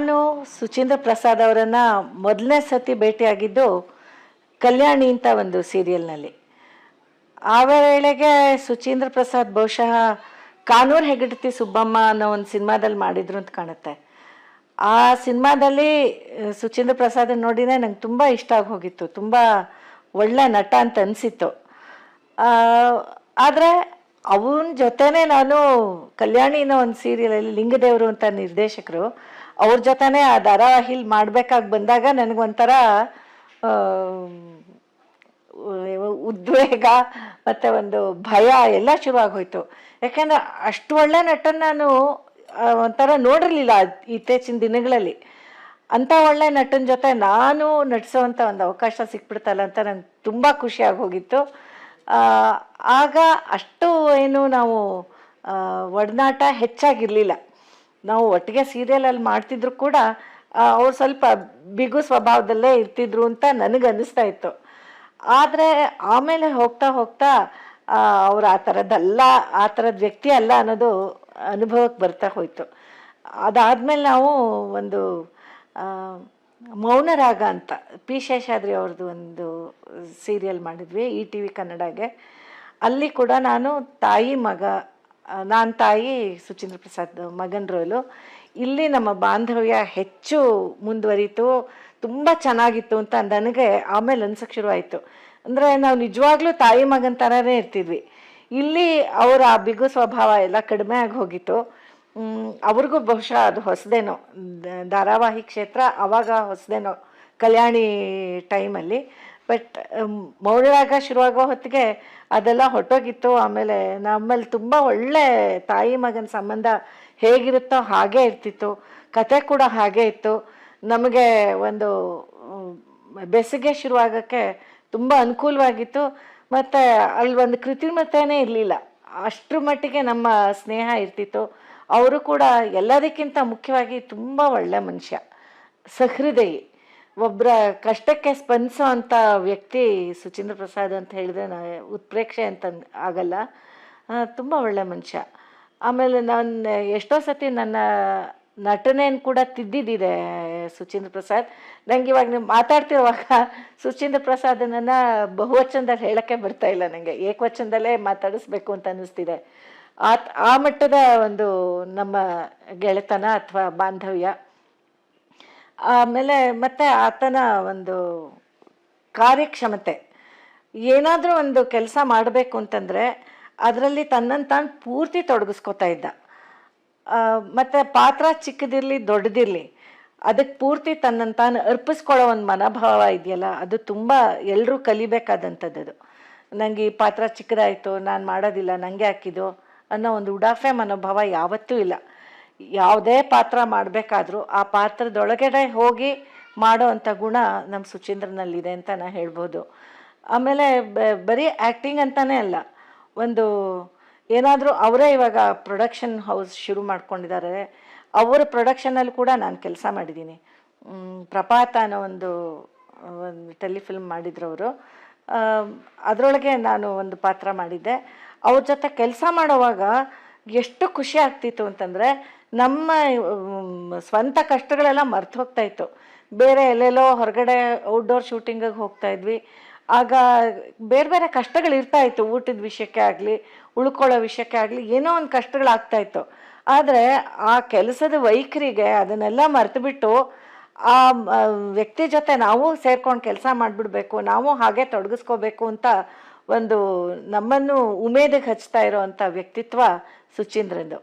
ನಾನು ಸುಚೀಂದ್ರ ಪ್ರಸಾದ್ ಅವರನ್ನು ಮೊದಲನೇ ಸತಿ ಭೇಟಿಯಾಗಿದ್ದು ಕಲ್ಯಾಣಿ ಅಂತ ಒಂದು ಸೀರಿಯಲ್ನಲ್ಲಿ. ಆ ವೇಳೆಗೆ ಸುಚೀಂದ್ರ ಪ್ರಸಾದ್ ಬಹುಶಃ ಕಾನೂರು ಹೆಗಡತಿ ಸುಬ್ಬಮ್ಮ ಅನ್ನೋ ಒಂದು ಸಿನಿಮಾದಲ್ಲಿ ಮಾಡಿದ್ರು ಅಂತ ಕಾಣುತ್ತೆ. ಆ ಸಿನಿಮಾದಲ್ಲಿ ಸುಚೀಂದ್ರ ಪ್ರಸಾದ್ ನೋಡಿನೇ ನಂಗೆ ತುಂಬ ಇಷ್ಟ ಆಗಿ ಹೋಗಿತ್ತು, ತುಂಬ ಒಳ್ಳೆ ನಟ ಅಂತ ಅನಿಸಿತ್ತು. ಆದರೆ ಅವನ ಜೊತೆನೇ ನಾನು ಕಲ್ಯಾಣಿನ ಒಂದು ಸೀರಿಯಲಲ್ಲಿ ಲಿಂಗದೇವರು ಅಂತ ನಿರ್ದೇಶಕರು ಅವ್ರ ಜೊತೆನೇ ಆ ಧಾರಾವಾಹಿಲಿ ಮಾಡ್ಬೇಕಾಗಿ ಬಂದಾಗ ನನಗೊಂಥರ ಉದ್ವೇಗ ಮತ್ತು ಒಂದು ಭಯ ಎಲ್ಲ ಶುರು ಆಗೋಯ್ತು ಯಾಕೆಂದ್ರೆ ಅಷ್ಟು ಒಳ್ಳೆ ನಟನ ನಾನು ಒಂಥರ ನೋಡಿರಲಿಲ್ಲ ಇತ್ತೀಚಿನ ದಿನಗಳಲ್ಲಿ. ಅಂಥ ಒಳ್ಳೆ ನಟನ ಜೊತೆ ನಾನು ನಟಿಸೋವಂಥ ಒಂದು ಅವಕಾಶ ಸಿಕ್ಬಿಡ್ತಲ್ಲ ಅಂತ ನಂಗೆ ತುಂಬ ಖುಷಿಯಾಗಿ ಹೋಗಿತ್ತು ಆಗ ಅಷ್ಟು ಏನು ನಾವು ಒಡನಾಟ ಹೆಚ್ಚಾಗಿರಲಿಲ್ಲ. ನಾವು ಒಟ್ಟಿಗೆ ಸೀರಿಯಲಲ್ಲಿ ಮಾಡ್ತಿದ್ರು ಕೂಡ ಅವ್ರು ಸ್ವಲ್ಪ ಬಿಗು ಸ್ವಭಾವದಲ್ಲೇ ಇರ್ತಿದ್ರು ಅಂತ ನನಗೆ ಅನ್ನಿಸ್ತಾ ಇತ್ತು. ಆದರೆ ಆಮೇಲೆ ಹೋಗ್ತಾ ಹೋಗ್ತಾ ಅವ್ರು ಆ ಥರದ್ದಲ್ಲ ಆ ಥರದ ವ್ಯಕ್ತಿ ಅಲ್ಲ ಅನ್ನೋದು ಅನುಭವಕ್ಕೆ ಬರ್ತಾ ಹೋಯಿತು. ಅದಾದಮೇಲೆ ನಾವು ಒಂದು ಮೌನರಾಗ ಅಂತ, ಪಿ ಶೇಷಾದ್ರಿ ಅವ್ರದ್ದು ಒಂದು ಸೀರಿಯಲ್ ಮಾಡಿದ್ವಿ ಇ ಟಿ ವಿ ಕನ್ನಡಗೆ. ಅಲ್ಲಿ ಕೂಡ ನಾನು ತಾಯಿ ಮಗ ನಾನು ತಾಯಿ ಸುಚೀಂದ್ರ ಪ್ರಸಾದ್ ಮಗನ ರೋಲು. ಇಲ್ಲಿ ನಮ್ಮ ಬಾಂಧವ್ಯ ಹೆಚ್ಚು ಮುಂದುವರಿತು, ತುಂಬ ಚೆನ್ನಾಗಿತ್ತು ಅಂತ ನನಗೆ ಆಮೇಲೆ ಅನ್ಸಕ್ಕೆ ಶುರುವಾಯಿತು. ಅಂದರೆ ನಾವು ನಿಜವಾಗ್ಲೂ ತಾಯಿ ಮಗನ ಥರನೇ ಇರ್ತಿದ್ವಿ. ಇಲ್ಲಿ ಅವರ ಆ ಬಿಗು ಸ್ವಭಾವ ಎಲ್ಲ ಕಡಿಮೆ ಆಗಿ ಹೋಗಿತ್ತು. ಅವ್ರಿಗೂ ಬಹುಶಃ ಅದು ಹೊಸದೇನೋ. ಧಾರಾವಾಹಿ ಕ್ಷೇತ್ರ ಅವಾಗ ಹೊಸದೇನೋ ಕಲ್ಯಾಣಿ ಟೈಮಲ್ಲಿ. ಬಟ್ ಮೌಳರಾಗ ಶುರುವಾಗೋ ಹೊತ್ತಿಗೆ ಅದೆಲ್ಲ ಹೊಟ್ಟೋಗಿತ್ತು ಆಮೇಲೆ ನಮ್ಮಲ್ಲಿ ತುಂಬ ಒಳ್ಳೆ ತಾಯಿ ಮಗನ ಸಂಬಂಧ ಹೇಗಿರುತ್ತೋ ಹಾಗೆ ಇರ್ತಿತ್ತು. ಕತೆ ಕೂಡ ಹಾಗೆ ಇತ್ತು. ನಮಗೆ ಒಂದು ಬೆಸಿಗೆ ಶುರುವಾಗಕ್ಕೆ ತುಂಬ ಅನುಕೂಲವಾಗಿತ್ತು. ಮತ್ತು ಅಲ್ಲಿ ಒಂದು ಕೃತ್ರಿಮತೆಯೇ ಇರಲಿಲ್ಲ. ಅಷ್ಟರ ಮಟ್ಟಿಗೆ ನಮ್ಮ ಸ್ನೇಹ ಇರ್ತಿತ್ತು. ಅವರು ಕೂಡ ಎಲ್ಲದಕ್ಕಿಂತ ಮುಖ್ಯವಾಗಿ ತುಂಬ ಒಳ್ಳೆ ಮನುಷ್ಯ. ಸಹೃದಯಿ. ಒಬ್ಬರ ಕಷ್ಟಕ್ಕೆ ಸ್ಪಂದಿಸೋ ಅಂಥ ವ್ಯಕ್ತಿ ಸುಚೀಂದ್ರ ಪ್ರಸಾದ್ ಅಂತ ಹೇಳಿದ್ರೆ ನಾ ಉತ್ಪ್ರೇಕ್ಷೆ ಅಂತ ಆಗಲ್ಲ. ತುಂಬ ಒಳ್ಳೆ ಮನುಷ್ಯ. ಆಮೇಲೆ ನಾನು ಎಷ್ಟೋ ಸತಿ ನನ್ನ ನಟನೆಯನ್ನು ಕೂಡ ತಿದ್ದಿದ್ದಿದೆ ಸುಚೀಂದ್ರ ಪ್ರಸಾದ್. ನಂಗೆ ಇವಾಗ ನೀವು ಮಾತಾಡ್ತಿರುವಾಗ ಸುಚೀಂದ್ರ ಪ್ರಸಾದನನ್ನು ಬಹುವಚನದಲ್ಲಿ ಹೇಳೋಕ್ಕೆ ಬರ್ತಾ ಇಲ್ಲ ನನಗೆ ಏಕವಚನದಲ್ಲೇ ಮಾತಾಡಿಸ್ಬೇಕು ಅಂತ ಅನ್ನಿಸ್ತಿದೆ. ಆ ಆ ಮಟ್ಟದ ಒಂದು ನಮ್ಮ ಗೆಳೆತನ ಅಥವಾ ಬಾಂಧವ್ಯ ಆಮೇಲೆ ಮತ್ತೆ ಆತನ ಒಂದು ಕಾರ್ಯಕ್ಷಮತೆ. ಏನಾದರೂ ಒಂದು ಕೆಲಸ ಮಾಡಬೇಕು ಅಂತಂದರೆ ಅದರಲ್ಲಿ ತನ್ನನ್ನು ತಾನು ಪೂರ್ತಿ ತೊಡಗಿಸ್ಕೊತಾ ಇದ್ದ. ಮತ್ತು ಪಾತ್ರ ಚಿಕ್ಕದಿರಲಿ ದೊಡ್ಡದಿರಲಿ ಅದಕ್ಕೆ ಪೂರ್ತಿ ತನ್ನನ್ನು ತಾನು ಅರ್ಪಿಸ್ಕೊಳ್ಳೋ ಒಂದು ಮನೋಭಾವ ಇದೆಯಲ್ಲ, ಅದು ತುಂಬ ಎಲ್ಲರೂ ಕಲಿಬೇಕಾದಂಥದ್ದು ನನಗೆ ಈ ಪಾತ್ರ ಚಿಕ್ಕದಾಯಿತು, ನಾನು ಮಾಡೋದಿಲ್ಲ ನನಗೆ ಹಾಕಿದ್ದು ಅನ್ನೋ ಒಂದು ಉಡಾಫೆ ಮನೋಭಾವ ಯಾವತ್ತೂ ಇಲ್ಲ. ಯಾವುದೇ ಪಾತ್ರ ಮಾಡಬೇಕಾದ್ರೂ ಆ ಪಾತ್ರದೊಳಗಡೆ ಹೋಗಿ ಮಾಡೋ ಅಂಥ ಗುಣ ನಮ್ಮ ಸುಚೀಂದ್ರನಲ್ಲಿದೆ ಅಂತ ನಾನು ಹೇಳ್ಬೋದು. ಆಮೇಲೆ ಬರೀ ಆ್ಯಕ್ಟಿಂಗ್ ಅಂತಾನೆ ಅಲ್ಲ, ಒಂದು ಏನಾದರೂ ಅವರೇ ಇವಾಗ ಪ್ರೊಡಕ್ಷನ್ ಹೌಸ್ ಶುರು ಮಾಡ್ಕೊಂಡಿದ್ದಾರೆ, ಅವರ ಪ್ರೊಡಕ್ಷನಲ್ಲಿ ಕೂಡ ನಾನು ಕೆಲಸ ಮಾಡಿದ್ದೀನಿ. ಪ್ರಪಾತ ಅನ್ನೋ ಒಂದು ಒಂದು ಟೆಲಿಫಿಲ್ಮ್ ಮಾಡಿದ್ರು ಅವರು. ಅದರೊಳಗೆ ನಾನು ಒಂದು ಪಾತ್ರ ಮಾಡಿದ್ದೆ. ಅವ್ರ ಜೊತೆ ಕೆಲಸ ಮಾಡೋವಾಗ ಎಷ್ಟು ಖುಷಿ ಆಗ್ತಿತ್ತು ಅಂತಂದರೆ ನಮ್ಮ ಸ್ವಂತ ಕಷ್ಟಗಳೆಲ್ಲ ಮರ್ತು ಹೋಗ್ತಾ ಇತ್ತು. ಬೇರೆ ಎಲ್ಲೆಲ್ಲೋ ಹೊರಗಡೆ ಔಟ್ಡೋರ್ ಶೂಟಿಂಗಿಗೆ ಹೋಗ್ತಾ ಇದ್ವಿ. ಆಗ ಬೇರೆ ಬೇರೆ ಕಷ್ಟಗಳು ಇರ್ತಾ ಇತ್ತು. ಊಟದ ವಿಷಯಕ್ಕೆ ಆಗಲಿ, ಉಳ್ಕೊಳ್ಳೋ ವಿಷಯಕ್ಕೆ ಆಗಲಿ, ಏನೋ ಒಂದು ಕಷ್ಟಗಳಾಗ್ತಾ ಇತ್ತು. ಆದರೆ ಆ ಕೆಲಸದ ವೈಖರಿಗೆ ಅದನ್ನೆಲ್ಲ ಮರೆತುಬಿಟ್ಟು ಆ ವ್ಯಕ್ತಿ ಜೊತೆ ನಾವು ಸೇರ್ಕೊಂಡು ಕೆಲಸ ಮಾಡಿಬಿಡ್ಬೇಕು, ನಾವು ಹಾಗೆ ತೊಡಗಿಸ್ಕೋಬೇಕು ಅಂತ ಒಂದು ನಮ್ಮನ್ನು ಉಮೇದಿಗೆ ಹಚ್ತಾ ಇರೋವಂಥ ವ್ಯಕ್ತಿತ್ವ ಸುಚೀಂದ್ರಂದು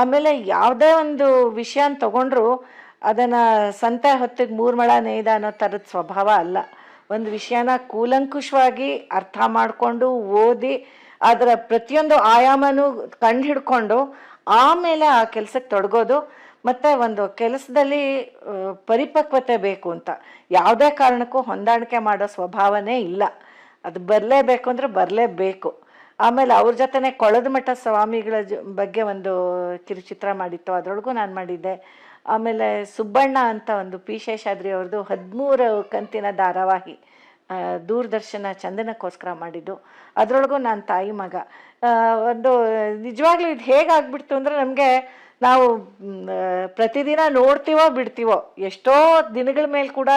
ಆಮೇಲೆ ಯಾವುದೇ ಒಂದು ವಿಷಯನ ತಗೊಂಡ್ರು ಅದನ್ನು ಸಂತೆ ಹೊತ್ತಿಗೆ ಮೂರು ಮಳ ನೇಯ್ದ ಅನ್ನೋ ಥರದ ಸ್ವಭಾವ ಅಲ್ಲ. ಒಂದು ವಿಷಯನ ಕೂಲಂಕುಷವಾಗಿ ಅರ್ಥ ಮಾಡಿಕೊಂಡು ಓದಿ ಅದರ ಪ್ರತಿಯೊಂದು ಆಯಾಮನು ಕಂಡು ಹಿಡ್ಕೊಂಡು ಆಮೇಲೆ ಆ ಕೆಲಸಕ್ಕೆ ತೊಡಗೋದು ಮತ್ತು ಒಂದು ಕೆಲಸದಲ್ಲಿ ಪರಿಪಕ್ವತೆ ಬೇಕು ಅಂತ. ಯಾವುದೇ ಕಾರಣಕ್ಕೂ ಹೊಂದಾಣಿಕೆ ಮಾಡೋ ಸ್ವಭಾವನೇ ಇಲ್ಲ. ಅದು ಬರಲೇಬೇಕು ಅಂದರೆ ಬರಲೇಬೇಕು. ಆಮೇಲೆ ಅವ್ರ ಜೊತೆನೆ ಕೊಳದ ಮಠ ಸ್ವಾಮಿಗಳ ಬಗ್ಗೆ ಒಂದು ಕಿರುಚಿತ್ರ ಮಾಡಿತ್ತು. ಅದರೊಳಗೂ ನಾನು ಮಾಡಿದ್ದೆ. ಆಮೇಲೆ ಸುಬ್ಬಣ್ಣ ಅಂತ ಒಂದು ಪಿ ಶೇಷಾದ್ರಿ ಅವ್ರದ್ದು ಹದಿಮೂರು ಕಂತಿನ ಧಾರಾವಾಹಿ ದೂರದರ್ಶನ ಚಂದನಕ್ಕೋಸ್ಕರ ಮಾಡಿದ್ದು. ಅದರೊಳಗೂ ನಾನು ತಾಯಿ ಮಗ. ಒಂದು ನಿಜವಾಗ್ಲೂ ಇದು ಹೇಗಾಗ್ಬಿಡ್ತು ಅಂದರೆ ನಮಗೆ ನಾವು ಪ್ರತಿದಿನ ನೋಡ್ತೀವೋ ಬಿಡ್ತೀವೋ, ಎಷ್ಟೋ ದಿನಗಳ ಮೇಲೆ ಕೂಡ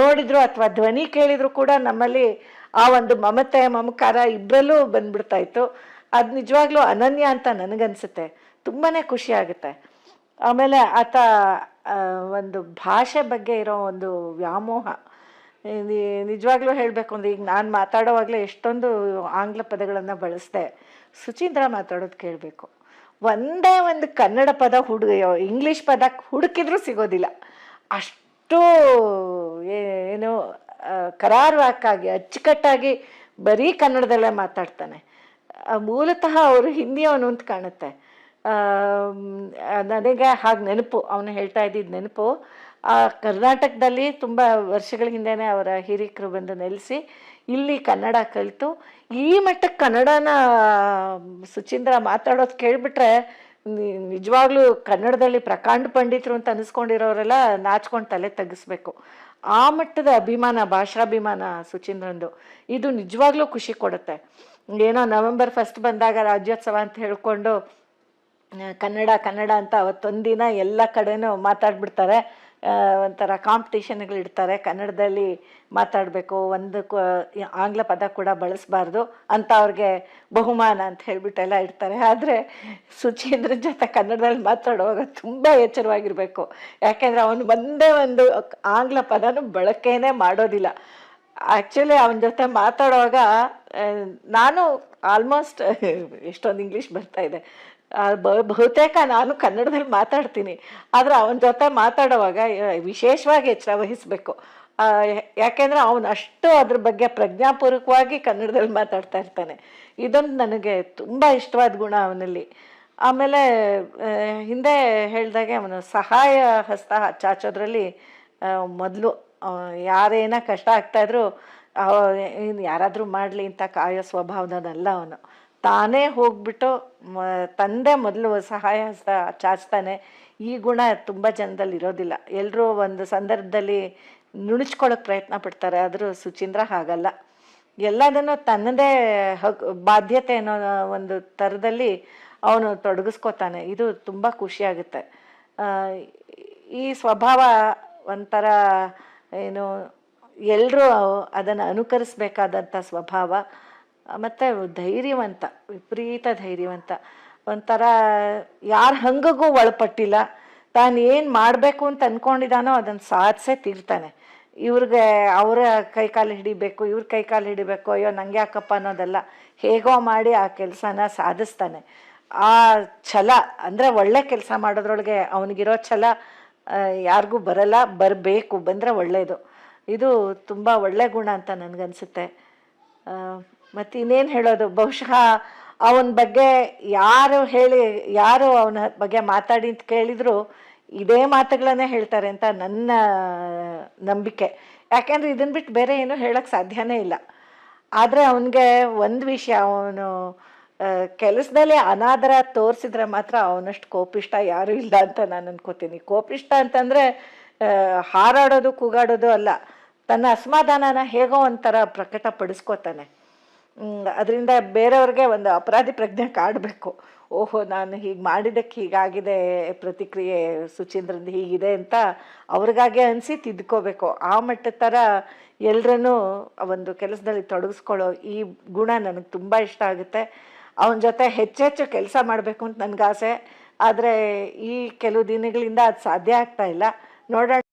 ನೋಡಿದ್ರು ಅಥವಾ ಧ್ವನಿ ಕೇಳಿದ್ರು ಕೂಡ ನಮ್ಮಲ್ಲಿ ಆ ಒಂದು ಮಮತೆ, ಮಮಕಾರ ಇಬ್ಬರಲ್ಲೂ ಬಂದ್ಬಿಡ್ತಾ ಇತ್ತು. ಅದು ನಿಜವಾಗ್ಲೂ ಅನನ್ಯ ಅಂತ ನನಗನ್ಸುತ್ತೆ. ತುಂಬಾ ಖುಷಿ ಆಗುತ್ತೆ ಆಮೇಲೆ ಆತ ಒಂದು ಭಾಷೆ ಬಗ್ಗೆ ಇರೋ ಒಂದು ವ್ಯಾಮೋಹ. ನಿಜವಾಗ್ಲೂ ಹೇಳಬೇಕು ಅಂದ್ರೆ ಈಗ ನಾನು ಮಾತಾಡೋವಾಗಲೇ ಎಷ್ಟೊಂದು ಆಂಗ್ಲ ಪದಗಳನ್ನು ಬಳಸ್ದೆ. ಸುಚೀಂದ್ರ ಮಾತಾಡೋದು ಕೇಳಬೇಕು. ಒಂದೇ ಒಂದು ಕನ್ನಡ ಪದ ಹುಡು, ಇಂಗ್ಲೀಷ್ ಪದ ಹುಡುಕಿದ್ರೂ ಸಿಗೋದಿಲ್ಲ. ಅಷ್ಟು ಏನು ಕರಾರುವಾಕ್ಕಾಗಿ ಅಚ್ಚುಕಟ್ಟಾಗಿ ಬರೀ ಕನ್ನಡದಲ್ಲೇ ಮಾತಾಡ್ತಾನೆ. ಮೂಲತಃ ಅವರು ಹಿಂದಿಯವನು ಅಂತ ಕಾಣುತ್ತೆ. ನನಗೆ ಹಾಗೆ ನೆನಪು, ಅವನು ಹೇಳ್ತಾ ಇದ್ದಿದ್ದ ನೆನಪು, ಆ, ಕರ್ನಾಟಕದಲ್ಲಿ ತುಂಬ ವರ್ಷಗಳ ಹಿಂದೆನೇ ಅವರ ಹಿರಿಕರು ಬಂದು ನೆಲೆಸಿ, ಇಲ್ಲಿ ಕನ್ನಡ ಕಲಿತು, ಈ ಮಟ್ಟಕ್ಕೆ ಕನ್ನಡನ, ಸುಚೀಂದ್ರ ಮಾತಾಡೋದು ಕೇಳಿಬಿಟ್ರೆ ನಿಜವಾಗ್ಲೂ ಕನ್ನಡದಲ್ಲಿ ಪ್ರಕಾಂಡ ಪಂಡಿತರು ಅಂತ ಅನಿಸ್ಕೊಂಡಿರೋರೆಲ್ಲ ನಾಚ್ಕೊಂಡು ತಲೆ ತಗ್ಗಿಸ್ಬೇಕು. ಆ ಮಟ್ಟದ ಅಭಿಮಾನ, ಭಾಷಾಭಿಮಾನ ಸುಚೀಂದ್ರಂದು, ಇದು ನಿಜವಾಗ್ಲೂ ಖುಷಿ ಕೊಡುತ್ತೆ. ಏನೋ ನವೆಂಬರ್ ಫಸ್ಟ್ ಬಂದಾಗ ರಾಜ್ಯೋತ್ಸವ ಅಂತ ಹೇಳ್ಕೊಂಡು, ಕನ್ನಡ ಕನ್ನಡ ಅಂತ ಅವತ್ತೊಂದಿನ ಎಲ್ಲ ಕಡೆನೂ ಮಾತಾಡ್ಬಿಡ್ತಾರೆ. ಒಂಥರ ಕಾಂಪಿಟೇಷನ್ಗಳು ಇಡ್ತಾರೆ. ಕನ್ನಡದಲ್ಲಿ ಮಾತಾಡಬೇಕು, ಒಂದು ಆಂಗ್ಲ ಪದ ಕೂಡ ಬಳಸಬಾರ್ದು ಅಂತ ಅವ್ರಿಗೆ ಬಹುಮಾನ ಅಂತ ಹೇಳ್ಬಿಟ್ಟೆಲ್ಲ ಇಡ್ತಾರೆ. ಆದರೆ ಸುಚೀಂದ್ರ ಜೊತೆ ಕನ್ನಡದಲ್ಲಿ ಮಾತಾಡುವಾಗ ತುಂಬ ಎಚ್ಚರವಾಗಿರಬೇಕು. ಯಾಕೆಂದರೆ ಅವನು ಒಂದೇ ಒಂದು ಆಂಗ್ಲ ಪದನೂ ಬಳಕೆನೇ ಮಾಡೋದಿಲ್ಲ. ಆ್ಯಕ್ಚುಲಿ ಅವನ ಜೊತೆ ಮಾತಾಡುವಾಗ ನಾನು ಆಲ್ಮೋಸ್ಟ್ ಎಷ್ಟೊಂದು ಇಂಗ್ಲೀಷ್ ಬರ್ತಾ ಇದೆ. ಬಹುತೇಕ ನಾನು ಕನ್ನಡದಲ್ಲಿ ಮಾತಾಡ್ತೀನಿ. ಆದರೆ ಅವನ ಜೊತೆ ಮಾತಾಡುವಾಗ ವಿಶೇಷವಾಗಿ ಎಚ್ಚರ ವಹಿಸಬೇಕು. ಯಾಕೆಂದರೆ ಅವನು ಅಷ್ಟು ಅದ್ರ ಬಗ್ಗೆ ಪ್ರಜ್ಞಾಪೂರ್ವಕವಾಗಿ ಕನ್ನಡದಲ್ಲಿ ಮಾತಾಡ್ತಾ ಇರ್ತಾನೆ. ಇದೊಂದು ನನಗೆ ತುಂಬ ಇಷ್ಟವಾದ ಗುಣ ಅವನಲ್ಲಿ. ಆಮೇಲೆ ಹಿಂದೆ ಹೇಳಿದಾಗೆ ಅವನು ಸಹಾಯ ಹಸ್ತ ಚಾಚೋದ್ರಲ್ಲಿ ಮೊದಲು ಯಾರೇನ ಕಷ್ಟ ಆಗ್ತಾಯಿದ್ರು ಯಾರಾದರೂ ಮಾಡಲಿ ಅಂತ ಕಾಯೋ ಸ್ವಭಾವದಲ್ಲ ಅವನು. ತಾನೇ ಹೋಗ್ಬಿಟ್ಟು ತಂದೆ ಮೊದಲು ಸಹಾಯ ಚಾಚ್ತಾನೆ. ಈ ಗುಣ ತುಂಬ ಜನದಲ್ಲಿ ಇರೋದಿಲ್ಲ. ಎಲ್ಲರೂ ಒಂದು ಸಂದರ್ಭದಲ್ಲಿ ನುಣುಚ್ಕೊಳ್ಳೋಕೆ ಪ್ರಯತ್ನ ಪಡ್ತಾರೆ. ಆದರೂ ಸುಚೀಂದ್ರ ಹಾಗಲ್ಲ. ಎಲ್ಲದನ್ನು ತನ್ನದೇ ಹಕ್ ಬಾಧ್ಯತೆ ಅನ್ನೋ ಒಂದು ಥರದಲ್ಲಿ ಅವನು ತೊಡಗಿಸ್ಕೋತಾನೆ. ಇದು ತುಂಬ ಖುಷಿಯಾಗುತ್ತೆ ಈ ಸ್ವಭಾವ ಒಂಥರ ಏನು ಎಲ್ಲರೂ ಅದನ್ನು ಅನುಕರಿಸಬೇಕಾದಂಥ ಸ್ವಭಾವ. ಮತ್ತು ಧೈರ್ಯವಂತ, ವಿಪರೀತ ಧೈರ್ಯವಂತ. ಒಂಥರ ಯಾರ ಹಂಗಗೂ ಒಳಪಟ್ಟಿಲ್ಲ. ತಾನು ಏನು ಮಾಡಬೇಕು ಅಂತ ಅಂದ್ಕೊಂಡಿದ್ದಾನೋ ಅದನ್ನು ಸಾಧಿಸೇ ತೀರ್ತಾನೆ. ಇವ್ರಿಗೆ ಅವರ ಕೈಕಾಲು ಹಿಡಿಬೇಕು, ಇವ್ರ ಕೈಕಾಲು ಹಿಡಿಬೇಕು, ಅಯ್ಯೋ ನಂಗೆ ಯಾಕಪ್ಪ ಅನ್ನೋದಲ್ಲ ಹೇಗೋ ಮಾಡಿ ಆ ಕೆಲಸನ ಸಾಧಿಸ್ತಾನೆ. ಆ ಛಲ, ಅಂದರೆ ಒಳ್ಳೆ ಕೆಲಸ ಮಾಡೋದ್ರೊಳಗೆ ಅವನಿಗಿರೋ ಛಲ ಯಾರಿಗೂ ಬರಲ್ಲ, ಬರಬೇಕು, ಬಂದರೆ ಒಳ್ಳೆಯದು ಇದು ತುಂಬ ಒಳ್ಳೆ ಗುಣ ಅಂತ ನನಗನ್ಸುತ್ತೆ. ಮತ್ತು ಇನ್ನೇನು ಹೇಳೋದು? ಬಹುಶಃ ಅವನ ಬಗ್ಗೆ ಯಾರು ಹೇಳಿ, ಯಾರು ಅವನ ಬಗ್ಗೆ ಮಾತಾಡಿ ಅಂತ ಕೇಳಿದ್ರು, ಇದೇ ಮಾತುಗಳನ್ನೇ ಹೇಳ್ತಾರೆ ಅಂತ ನನ್ನ ನಂಬಿಕೆ. ಯಾಕೆಂದರೆ ಇದನ್ನ ಬಿಟ್ಟು ಬೇರೆ ಏನೂ ಹೇಳೋಕ್ಕೆ ಸಾಧ್ಯನೇ ಇಲ್ಲ. ಆದರೆ ಅವನಿಗೆ ಒಂದು ವಿಷಯ, ಅವನು ಕೆಲಸದಲ್ಲಿ ಅನಾದರ ತೋರಿಸಿದ್ರೆ ಮಾತ್ರ ಅವನಷ್ಟು ಕೋಪಿಷ್ಟ ಯಾರೂ ಇಲ್ಲ ಅಂತ ನಾನು ಅನ್ಕೋತೀನಿ. ಕೋಪಿಷ್ಟ ಅಂತಂದರೆ ಹಾರಾಡೋದು, ಕೂಗಾಡೋದು ಅಲ್ಲ. ತನ್ನ ಅಸಮಾಧಾನನ ಹೇಗೋ ಒಂಥರ ಪ್ರಕಟಪಡಿಸ್ಕೋತಾನೆ. ಅದರಿಂದ ಬೇರೆಯವ್ರಿಗೆ ಒಂದು ಅಪರಾಧಿ ಪ್ರಜ್ಞೆ ಕಾಡಬೇಕು. ಓಹೋ, ನಾನು ಹೀಗೆ ಮಾಡಿದ್ದಕ್ಕೆ ಹೀಗಾಗಿದೆ, ಪ್ರತಿಕ್ರಿಯೆ ಸುಚೀಂದ್ರಂದು ಹೀಗಿದೆ ಅಂತ ಅವ್ರಿಗಾಗೆ ಅನಿಸಿ ತಿದ್ಕೋಬೇಕು. ಆ ಮಟ್ಟದ ಥರ ಎಲ್ಲರನ್ನೂ ಒಂದು ಕೆಲಸದಲ್ಲಿ ತೊಡಗಿಸ್ಕೊಳ್ಳೋ ಈ ಗುಣ ನನಗೆ ತುಂಬ ಇಷ್ಟ ಆಗುತ್ತೆ. ಅವನ ಜೊತೆ ಹೆಚ್ಚೆಚ್ಚು ಕೆಲಸ ಮಾಡಬೇಕು ಅಂತ ನನಗಾಸೆ. ಆದರೆ ಈ ಕೆಲವು ದಿನಗಳಿಂದ ಅದು ಸಾಧ್ಯ ಆಗ್ತಾ ಇಲ್ಲ. ನೋಡೋಣ.